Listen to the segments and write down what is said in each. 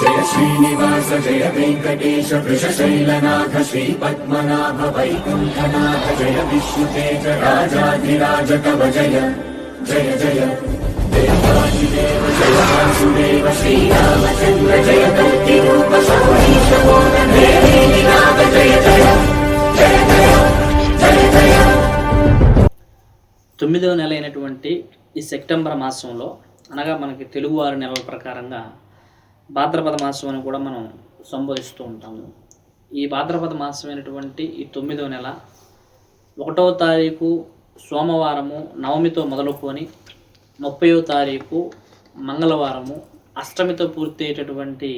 జయ శ్రీనివాస జయ వెంకటేశ వృషశైలనాథ శ్రీ పద్మనాభ వైకుంఠనాథ జయ విష్ణుతేజ రాజాధిరాజ కవ జయ జయ జయ. దేవాదిదేవ జయ వాసుదేవ శ్రీరామచంద్ర జయ కల్కి రూప శౌరీశ జయ జయ. తొమ్మిదవ నెల అయినటువంటి ఈ సెప్టెంబర్ మాసంలో అనగా మనకి తెలుగువారి నెలల ప్రకారంగా భాద్రపద మాసం అని కూడా మనం సంబోధిస్తూ ఉంటాము. ఈ భాద్రపద మాసమైనటువంటి ఈ తొమ్మిదవ నెల ఒకటవ తారీఖు సోమవారము నవమితో మొదలుకొని ముప్పయో తారీఖు మంగళవారము అష్టమితో పూర్తి అయ్యేటటువంటి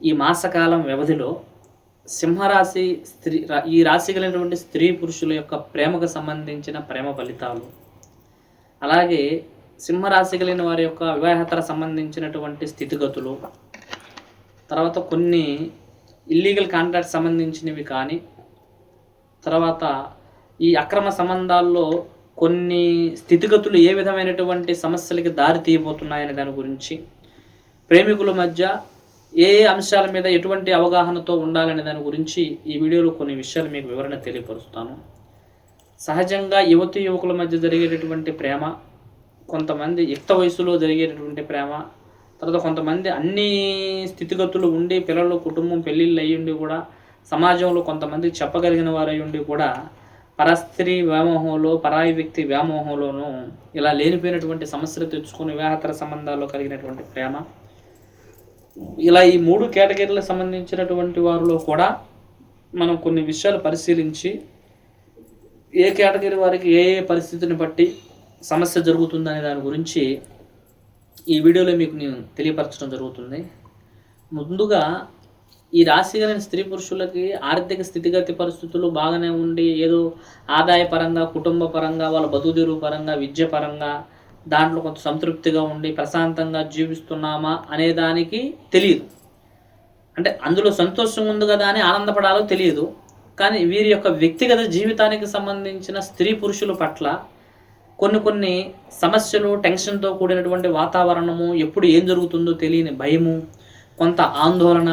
ఈ మాసకాలం వ్యవధిలో సింహరాశి స్త్రీ ఈ రాశి కలిగినటువంటి స్త్రీ పురుషుల యొక్క ప్రేమకు సంబంధించిన ప్రేమ ఫలితాలు. అలాగే సింహరాశి కలిగిన వారి యొక్క వివాహేతర సంబంధించినటువంటి స్థితిగతులు తర్వాత కొన్ని ఇల్లీగల్ కాంట్రాక్ట్ సంబంధించినవి కానీ తర్వాత ఈ అక్రమ సంబంధాల్లో కొన్ని స్థితిగతులు ఏ విధమైనటువంటి సమస్యలకి దారి తీయబోతున్నాయనే దాని గురించి ప్రేమికుల మధ్య ఏ అంశాల మీద ఎటువంటి అవగాహనతో ఉండాలనే దాని గురించి ఈ వీడియోలో కొన్ని విషయాలు మీకు వివరణ తెలియపరుస్తాను. సహజంగా యువతి యువకుల మధ్య జరిగేటటువంటి ప్రేమ కొంతమంది యుక్త వయసులో జరిగేటటువంటి ప్రేమ తర్వాత కొంతమంది అన్ని స్థితిగతులు ఉండి పిల్లలు కుటుంబం పెళ్ళిళ్ళు అయ్యి ఉండి కూడా సమాజంలో కొంతమంది చెప్పగలిగిన వారై ఉండి కూడా పరస్త్రీ వ్యామోహంలో పరాయి వ్యక్తి వ్యామోహంలోనూ ఇలా లేనిపోయినటువంటి సమస్యలు తెచ్చుకుని వివాహతర సంబంధాల్లో కలిగినటువంటి ప్రేమ. ఇలా ఈ మూడు కేటగిరీలకు సంబంధించినటువంటి వారిలో కూడా మనం కొన్ని విషయాలు పరిశీలించి ఏ కేటగిరీ వారికి ఏ ఏ పరిస్థితిని బట్టి సమస్య జరుగుతుందనే దాని గురించి ఈ వీడియోలో మీకు నేను తెలియపరచడం జరుగుతుంది. ముందుగా ఈ రాశి కలిగిన స్త్రీ పురుషులకి ఆర్థిక స్థితిగతి పరిస్థితులు బాగానే ఉండి ఏదో ఆదాయ పరంగా కుటుంబ పరంగా వాళ్ళ బతుకుదెరువు పరంగా విద్య పరంగా దాంట్లో కొంత సంతృప్తిగా ఉండి ప్రశాంతంగా జీవిస్తున్నామా అనే దానికి తెలియదు. అంటే అందులో సంతోషం ఉంది కదా అని ఆనందపడాలో తెలియదు. కానీ వీరి యొక్క వ్యక్తిగత జీవితానికి సంబంధించిన స్త్రీ పురుషుల పట్ల కొన్ని కొన్ని సమస్యలు టెన్షన్తో కూడినటువంటి వాతావరణము ఎప్పుడు ఏం జరుగుతుందో తెలియని భయము కొంత ఆందోళన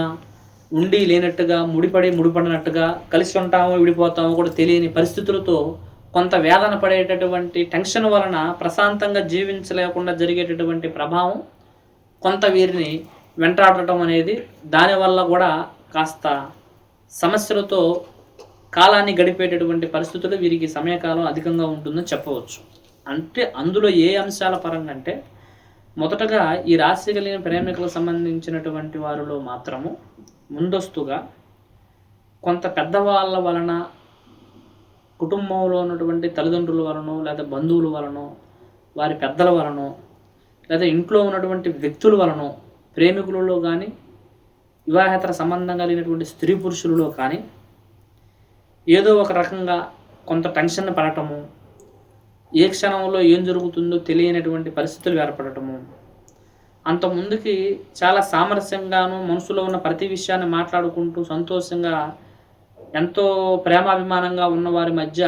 ఉండి లేనట్టుగా ముడిపడి ముడిపడినట్టుగా కలిసి ఉంటామో విడిపోతామో కూడా తెలియని పరిస్థితులతో కొంత వేదన పడేటటువంటి టెన్షన్ వలన ప్రశాంతంగా జీవించలేకుండా జరిగేటటువంటి ప్రభావం కొంత వీరిని వెంటాడటం అనేది దానివల్ల కూడా కాస్త సమస్యలతో కాలాన్ని గడిపేటటువంటి పరిస్థితులు వీరికి సమయకాలం అధికంగా ఉంటుందని చెప్పవచ్చు. అంటే అందులో ఏ అంశాల పరంగా అంటే మొదటగా ఈ రాశి కలిగిన ప్రేమికులకు సంబంధించినటువంటి వారిలో మాత్రము ముందస్తుగా కొంత పెద్దవాళ్ళ వలన కుటుంబంలో ఉన్నటువంటి తల్లిదండ్రుల వలన లేదా బంధువుల వలన వారి పెద్దల వలన లేదా ఇంట్లో ఉన్నటువంటి వ్యక్తుల వలన ప్రేమికులలో కానీ వివాహేతర సంబంధం కలిగినటువంటి స్త్రీ పురుషులలో కానీ ఏదో ఒక రకంగా కొంత టెన్షన్ పడటము ఏ క్షణంలో ఏం జరుగుతుందో తెలియనటువంటి పరిస్థితులు ఏర్పడటము. అంత ముందుకి చాలా సామరస్యంగాను మనసులో ఉన్న ప్రతి విషయాన్ని మాట్లాడుకుంటూ సంతోషంగా ఎంతో ప్రేమాభిమానంగా ఉన్న వారి మధ్య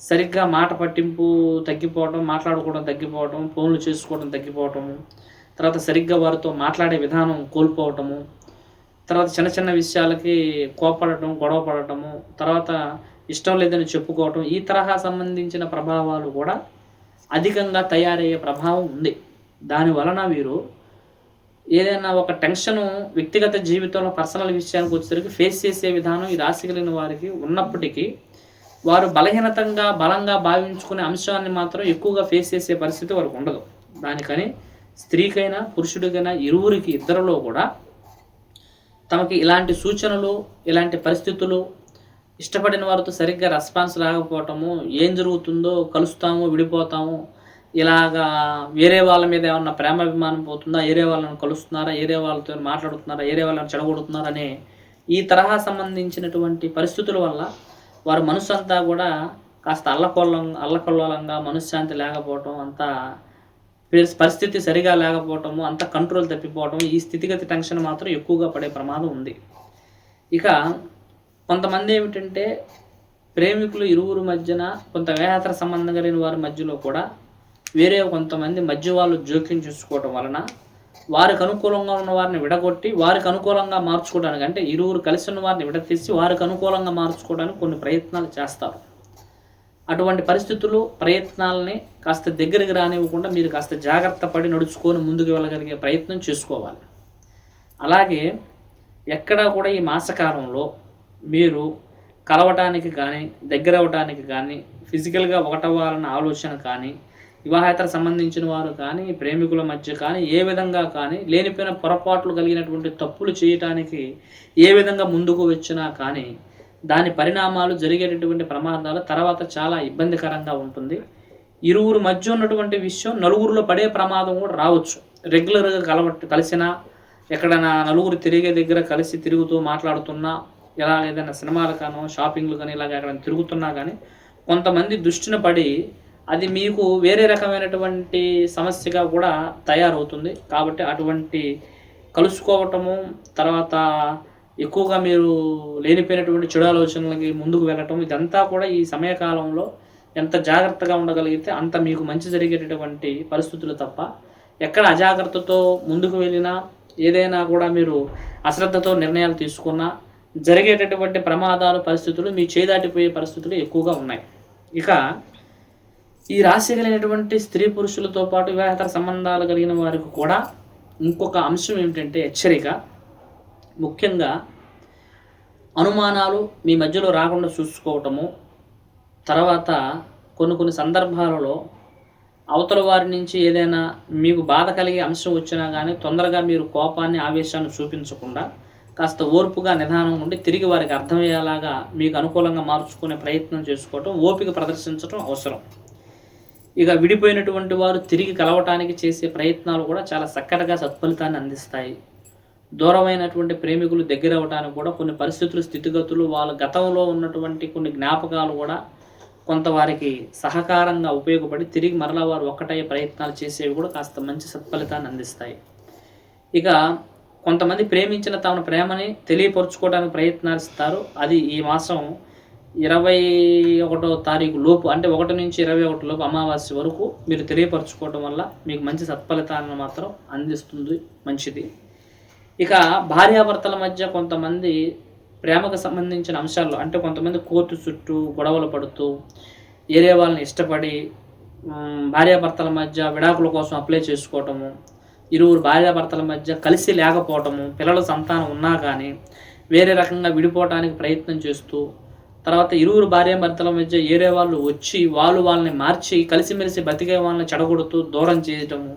సరిగ్గా మాట పట్టింపు తగ్గిపోవడం మాట్లాడుకోవడం తగ్గిపోవడం ఫోన్లు చేసుకోవడం తగ్గిపోవటము తర్వాత సరిగ్గా వారితో మాట్లాడే విధానం కోల్పోవటము తర్వాత చిన్న చిన్న విషయాలకి కోపడటం గొడవ పడటము తర్వాత ఇష్టం లేదని చెప్పుకోవటం ఈ తరహా సంబంధించిన ప్రభావాలు కూడా అధికంగా తయారయ్యే ప్రభావం ఉంది. దాని వలన వీరు ఏదైనా ఒక టెన్షన్ వ్యక్తిగత జీవితంలో పర్సనల్ విషయానికి వచ్చేసరికి ఫేస్ చేసే విధానం ఈ రాశి కలిగిన వారికి ఉన్నప్పటికీ వారు బలహీనతంగా బలంగా భావించుకునే అంశాన్ని మాత్రం ఎక్కువగా ఫేస్ చేసే పరిస్థితి వారికి ఉండదు. దానికని స్త్రీకైనా పురుషుడికైనా ఇరువురికి ఇద్దరిలో కూడా తమకి ఇలాంటి సూచనలు ఇలాంటి పరిస్థితులు ఇష్టపడిన వారితో సరిగ్గా రెస్పాన్స్ రాకపోవటము ఏం జరుగుతుందో కలుస్తాము విడిపోతాము. ఇలాగా వేరే వాళ్ళ మీద ఏమన్నా ప్రేమాభిమానం పోతుందా? వేరే వాళ్ళని కలుస్తున్నారా? వేరే వాళ్ళతో మాట్లాడుతున్నారా? వేరే వాళ్ళని చెడగొడుతున్నారనే అనే ఈ తరహా సంబంధించినటువంటి పరిస్థితుల వల్ల వారి మనసు అంతా కూడా కాస్త అల్లకొల్లం అల్లకొల్లంగా మనశ్శాంతి లేకపోవటం అంతా పరిస్థితి సరిగా లేకపోవటము అంత కంట్రోల్ తప్పిపోవటం ఈ స్థితిగతి టెన్షన్ మాత్రం ఎక్కువగా పడే ప్రమాదం ఉంది. ఇక కొంతమంది ఏమిటంటే ప్రేమికులు ఇరువురు మధ్యన కొంత వేహేతర సంబంధం కలిగిన వారి మధ్యలో కూడా వేరే కొంతమంది మధ్య వాళ్ళు జోక్యం చూసుకోవటం వలన వారికి అనుకూలంగా ఉన్న వారిని విడగొట్టి వారికి అనుకూలంగా మార్చుకోవడానికి అంటే ఇరువురు కలిసి ఉన్న వారిని విడతీసి వారికి అనుకూలంగా మార్చుకోవడానికి కొన్ని ప్రయత్నాలు చేస్తారు. అటువంటి పరిస్థితులు ప్రయత్నాలని కాస్త దగ్గరికి రానివ్వకుండా మీరు కాస్త జాగ్రత్త పడి నడుచుకొని ముందుకు వెళ్ళగలిగే ప్రయత్నం చేసుకోవాలి. అలాగే ఎక్కడా కూడా ఈ మాసకాలంలో మీరు కలవటానికి కానీ దగ్గర అవ్వటానికి కానీ ఫిజికల్గా ఒకటవ్వాలన్న ఆలోచన కానీ వివాహేతర సంబంధించిన వారు కానీ ప్రేమికుల మధ్య కానీ ఏ విధంగా కానీ లేనిపోయిన పొరపాట్లు కలిగినటువంటి తప్పులు చేయటానికి ఏ విధంగా ముందుకు వచ్చినా కానీ దాని పరిణామాలు జరిగేటటువంటి ప్రమాదాలు తర్వాత చాలా ఇబ్బందికరంగా ఉంటుంది. ఇరువురు మధ్య ఉన్నటువంటి విషయం నలుగురిలో పడే ప్రమాదం కూడా రావచ్చు. రెగ్యులర్గా కలవ కలిసినా ఎక్కడైనా నలుగురు తిరిగే దగ్గర కలిసి తిరుగుతూ మాట్లాడుతున్నా ఇలా ఏదైనా సినిమాలు కానో షాపింగ్లు కానీ ఇలాగ ఎక్కడైనా తిరుగుతున్నా కానీ కొంతమంది దృష్టిన పడి అది మీకు వేరే రకమైనటువంటి సమస్యగా కూడా తయారవుతుంది. కాబట్టి అటువంటి కలుసుకోవటము తర్వాత ఎక్కువగా మీరు లేనిపోయినటువంటి చెడు ఆలోచనలకి ముందుకు వెళ్ళటం ఇదంతా కూడా ఈ సమయకాలంలో ఎంత జాగ్రత్తగా ఉండగలిగితే అంత మీకు మంచి జరిగేటటువంటి పరిస్థితులు తప్ప ఎక్కడ అజాగ్రత్తతో ముందుకు వెళ్ళినా ఏదైనా కూడా మీరు అశ్రద్ధతో నిర్ణయాలు తీసుకున్నా జరిగేటటువంటి ప్రమాదాలు పరిస్థితులు మీ చేదాటిపోయే పరిస్థితులు ఎక్కువగా ఉన్నాయి. ఇక ఈ రాశి కలిగినటువంటి స్త్రీ పురుషులతో పాటు వివాహేతర సంబంధాలు కలిగిన వారికి కూడా ఇంకొక అంశం ఏమిటంటే హెచ్చరిక. ముఖ్యంగా అనుమానాలు మీ మధ్యలో రాకుండా చూసుకోవటము తర్వాత కొన్ని కొన్ని సందర్భాలలో అవతల వారి నుంచి ఏదైనా మీకు బాధ కలిగే అంశం వచ్చినా కానీ తొందరగా మీరు కోపాన్ని ఆవేశాన్ని చూపించకుండా కాస్త ఓర్పుగా నిదానం ఉండి తిరిగి వారికి అర్థమయ్యేలాగా మీకు అనుకూలంగా మార్చుకునే ప్రయత్నం చేసుకోవటం ఓపిక ప్రదర్శించడం అవసరం. ఇక విడిపోయినటువంటి వారు తిరిగి కలవటానికి చేసే ప్రయత్నాలు కూడా చాలా చక్కటిగా సత్ఫలితాన్ని అందిస్తాయి. దూరమైనటువంటి ప్రేమికులు దగ్గర అవడానికి కూడా కొన్ని పరిస్థితులు స్థితిగతులు వాళ్ళ గతంలో ఉన్నటువంటి కొన్ని జ్ఞాపకాలు కూడా కొంత వారికి సహకారంగా ఉపయోగపడి తిరిగి మరలా వారు ఒక్కటయ్యే ప్రయత్నాలు చేసేవి కూడా కాస్త మంచి సత్ఫలితాన్ని అందిస్తాయి. ఇక కొంతమంది ప్రేమించిన తమ ప్రేమని తెలియపరుచుకోవడానికి ప్రయత్నిస్తారు. అది ఈ మాసం ఇరవై ఒకటో తారీఖు లోపు అంటే ఒకటి నుంచి ఇరవై ఒకటి లోపు అమావాస్య వరకు మీరు తెలియపరచుకోవడం వల్ల మీకు మంచి సత్ఫలితాలను మాత్రం అందిస్తుంది మంచిది. ఇక భార్యాభర్తల మధ్య కొంతమంది ప్రేమకు సంబంధించిన అంశాల్లో అంటే కొంతమంది కోర్టు చుట్టూ గొడవలు పడుతూ ఏరే వాళ్ళని ఇష్టపడి భార్యాభర్తల మధ్య విడాకుల కోసం అప్లై చేసుకోవటము ఇరువురు భార్యాభర్తల మధ్య కలిసి లేకపోవటము పిల్లల సంతానం ఉన్నా కానీ వేరే రకంగా విడిపోవటానికి ప్రయత్నం చేస్తూ తర్వాత ఇరువురు భార్యాభర్తల మధ్య ఏరే వాళ్ళు వచ్చి వాళ్ళు వాళ్ళని మార్చి కలిసిమెలిసి బతికే వాళ్ళని చెడగొడుతూ దూరం చేయటము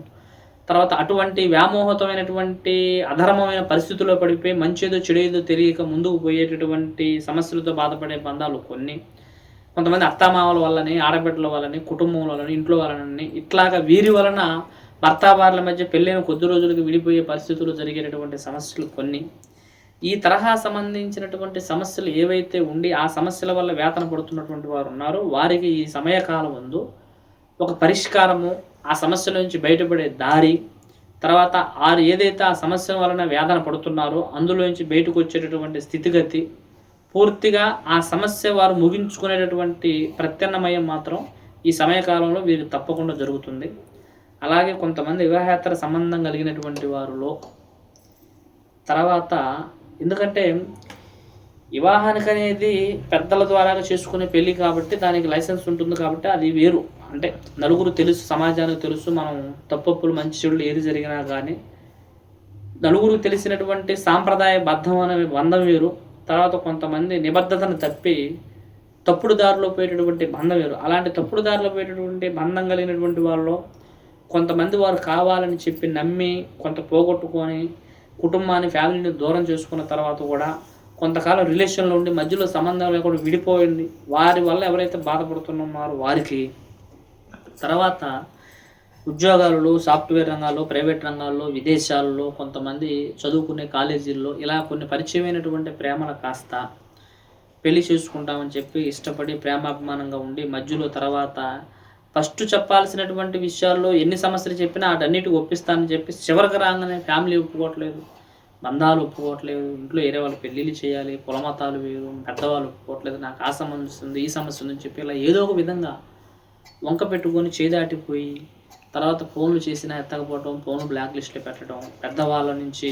తర్వాత అటువంటి వ్యామోహతమైనటువంటి అధర్మమైన పరిస్థితుల్లో పడిపోయి మంచేదో చెడేదో తెలియక ముందుకు పోయేటటువంటి సమస్యలతో బాధపడే బంధాలు కొన్ని. కొంతమంది అత్తామామల వల్లని ఆడబిడ్డల వల్లని కుటుంబం వల్లని ఇంట్లో వలనని ఇట్లాగా వీరి వలన భర్తాభార్ల మధ్య పెళ్ళైన కొద్ది రోజులకు విడిపోయే పరిస్థితులు జరిగేటటువంటి సమస్యలు కొన్ని. ఈ తరహా సంబంధించినటువంటి సమస్యలు ఏవైతే ఉండి ఆ సమస్యల వల్ల వేతన పడుతున్నటువంటి వారు ఉన్నారో వారికి ఈ సమయకాలం ముందు ఒక పరిష్కారము ఆ సమస్యల నుంచి బయటపడే దారి తర్వాత ఆ ఏదైతే ఆ సమస్య వలన వేదన పడుతున్నారో అందులోంచి బయటకు వచ్చేటటువంటి స్థితిగతి పూర్తిగా ఆ సమస్య వారు ముగించుకునేటటువంటి ప్రత్యన్నమయం మాత్రం ఈ సమయకాలంలో వీరికి తప్పకుండా జరుగుతుంది. అలాగే కొంతమంది వివాహేతర సంబంధం కలిగినటువంటి వారిలో తర్వాత ఎందుకంటే వివాహానికి అనేది పెద్దల ద్వారా చేసుకునే పెళ్ళి కాబట్టి దానికి లైసెన్స్ ఉంటుంది కాబట్టి అది వేరు. అంటే నలుగురు తెలుసు సమాజానికి తెలుసు మనం తప్పప్పులు మంచి చెడులు ఏది జరిగినా కానీ నలుగురు తెలిసినటువంటి సాంప్రదాయ బద్ధం అనే బంధం వేరు. తర్వాత కొంతమంది నిబద్ధతను తప్పి తప్పుడు దారిలో పోయేటటువంటి బంధం వేరు. అలాంటి తప్పుడు దారిలో పోయేటటువంటి బంధం కలిగినటువంటి వాళ్ళు కొంతమంది వారు కావాలని చెప్పి నమ్మి కొంత పోగొట్టుకొని కుటుంబాన్ని ఫ్యామిలీని దూరం చేసుకున్న తర్వాత కూడా కొంతకాలం రిలేషన్లో ఉండి మధ్యలో సంబంధం లేకుండా విడిపోయింది. వారి వల్ల ఎవరైతే బాధపడుతున్నారో వారికి తర్వాత ఉద్యోగాలలో సాఫ్ట్వేర్ రంగాల్లో ప్రైవేట్ రంగాల్లో విదేశాల్లో కొంతమంది చదువుకునే కాలేజీల్లో ఇలా కొన్ని పరిచయమైనటువంటి ప్రేమల కాస్త పెళ్ళి చేసుకుంటామని చెప్పి ఇష్టపడి ప్రేమాభిమానంగా ఉండి మధ్యలో తర్వాత ఫస్ట్ చెప్పాల్సినటువంటి విషయాల్లో ఎన్ని సమస్యలు చెప్పినా వాటన్నిటికి ఒప్పిస్తానని చెప్పి చివరికి రాగానే ఫ్యామిలీ ఒప్పుకోవట్లేదు. బంధాలు ఒప్పుకోవట్లేదు. ఇంట్లో వేరే వాళ్ళు పెళ్ళిళ్ళు చేయాలి కులమతాలు వేరు పెద్దవాళ్ళు ఒప్పుకోవట్లేదు. నాకు ఆ సమస్య ఉంది ఈ సమస్య ఉందని చెప్పి ఇలా ఏదో ఒక విధంగా వంక పెట్టుకొని చేదాటిపోయి తర్వాత ఫోన్లు చేసినా ఎత్తకపోవటం ఫోన్లు బ్లాక్ లిస్ట్లో పెట్టడం పెద్దవాళ్ళ నుంచి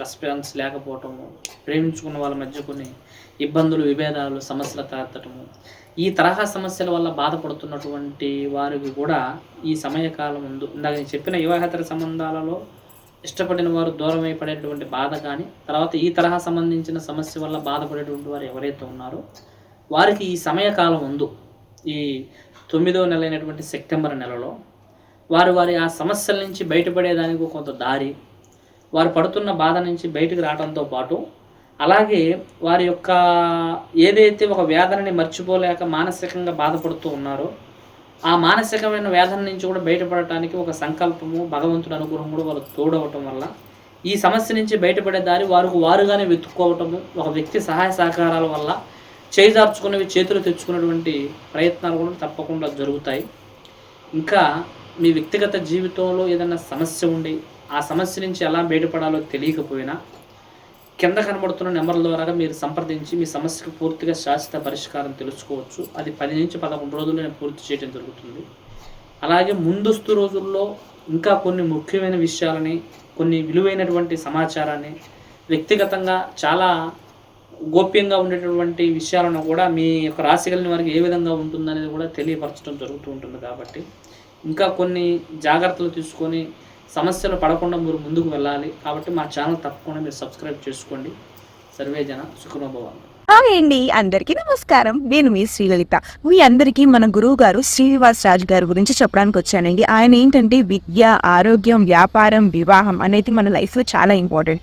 రెస్పాన్స్ లేకపోవటము ప్రేమించుకున్న వాళ్ళ మధ్య కొన్ని ఇబ్బందులు విభేదాలు సమస్యలు తలెత్తటము. ఈ తరహా సమస్యల వల్ల బాధపడుతున్నటువంటి వారికి కూడా ఈ సమయకాలం ముందు ఇందాక నేను చెప్పిన వివాహేతర సంబంధాలలో ఇష్టపడిన వారు దూరమై పడేటువంటి బాధ కానీ తర్వాత ఈ తరహా సంబంధించిన సమస్య వల్ల బాధపడేటువంటి వారు ఎవరైతే ఉన్నారో వారికి ఈ సమయకాలం ముందు ఈ తొమ్మిదో నెల అయినటువంటి సెప్టెంబర్ నెలలో వారు వారి ఆ సమస్యల నుంచి బయటపడేదానికి కొంత దారి వారు పడుతున్న బాధ నుంచి బయటకు రావడంతో పాటు అలాగే వారి యొక్క ఏదైతే ఒక వేదనని మర్చిపోలేక మానసికంగా బాధపడుతూ ఉన్నారో ఆ మానసికమైన వేదన నుంచి కూడా బయటపడటానికి ఒక సంకల్పము భగవంతుడు అనుగ్రహం కూడా వాళ్ళు తోడవటం వల్ల ఈ సమస్య నుంచి బయటపడే దారి వారికి వారుగానే వెతుక్కోవటము ఒక వ్యక్తి సహాయ సహకారాల వల్ల చేజార్చుకునేవి చేతులు తెచ్చుకున్నటువంటి ప్రయత్నాలు కూడా తప్పకుండా జరుగుతాయి. ఇంకా మీ వ్యక్తిగత జీవితంలో ఏదైనా సమస్య ఉండి ఆ సమస్య నుంచి ఎలా బయటపడాలో తెలియకపోయినా కింద కనబడుతున్న నెంబర్ల ద్వారా మీరు సంప్రదించి మీ సమస్యకు పూర్తిగా శాశ్వత పరిష్కారం తెలుసుకోవచ్చు. అది పది నుంచి పదకొండు రోజుల్లో నేను పూర్తి చేయడం జరుగుతుంది. అలాగే ముందస్తు రోజుల్లో ఇంకా కొన్ని ముఖ్యమైన విషయాలని కొన్ని విలువైనటువంటి సమాచారాన్ని వ్యక్తిగతంగా చాలా గోప్యంగా ఉండేటటువంటి విషయాలను కూడా మీ యొక్క రాశి కలిగిన వారికి ఏ విధంగా ఉంటుందనేది కూడా తెలియపరచడం జరుగుతూ ఉంటుంది కాబట్టి ఇంకా కొన్ని జాగ్రత్తలు తీసుకొని సమస్యలు పడకుండా మీరు ముందుకు వెళ్ళాలి. కాబట్టి మా ఛానల్ తప్పకుండా మీరు సబ్స్క్రైబ్ చేసుకోండి. సర్వే జన సుఖనోభవాలు హాయ్ అండి అందరికీ నమస్కారం. నేను మీ శ్రీలలిత. మీ అందరికీ మన గురువు గారు శ్రీనివాస్ రాజు గారి గురించి చెప్పడానికి వచ్చానండి. ఆయన ఏంటంటే విద్య ఆరోగ్యం వ్యాపారం వివాహం అనేది మన లైఫ్లో చాలా ఇంపార్టెంట్.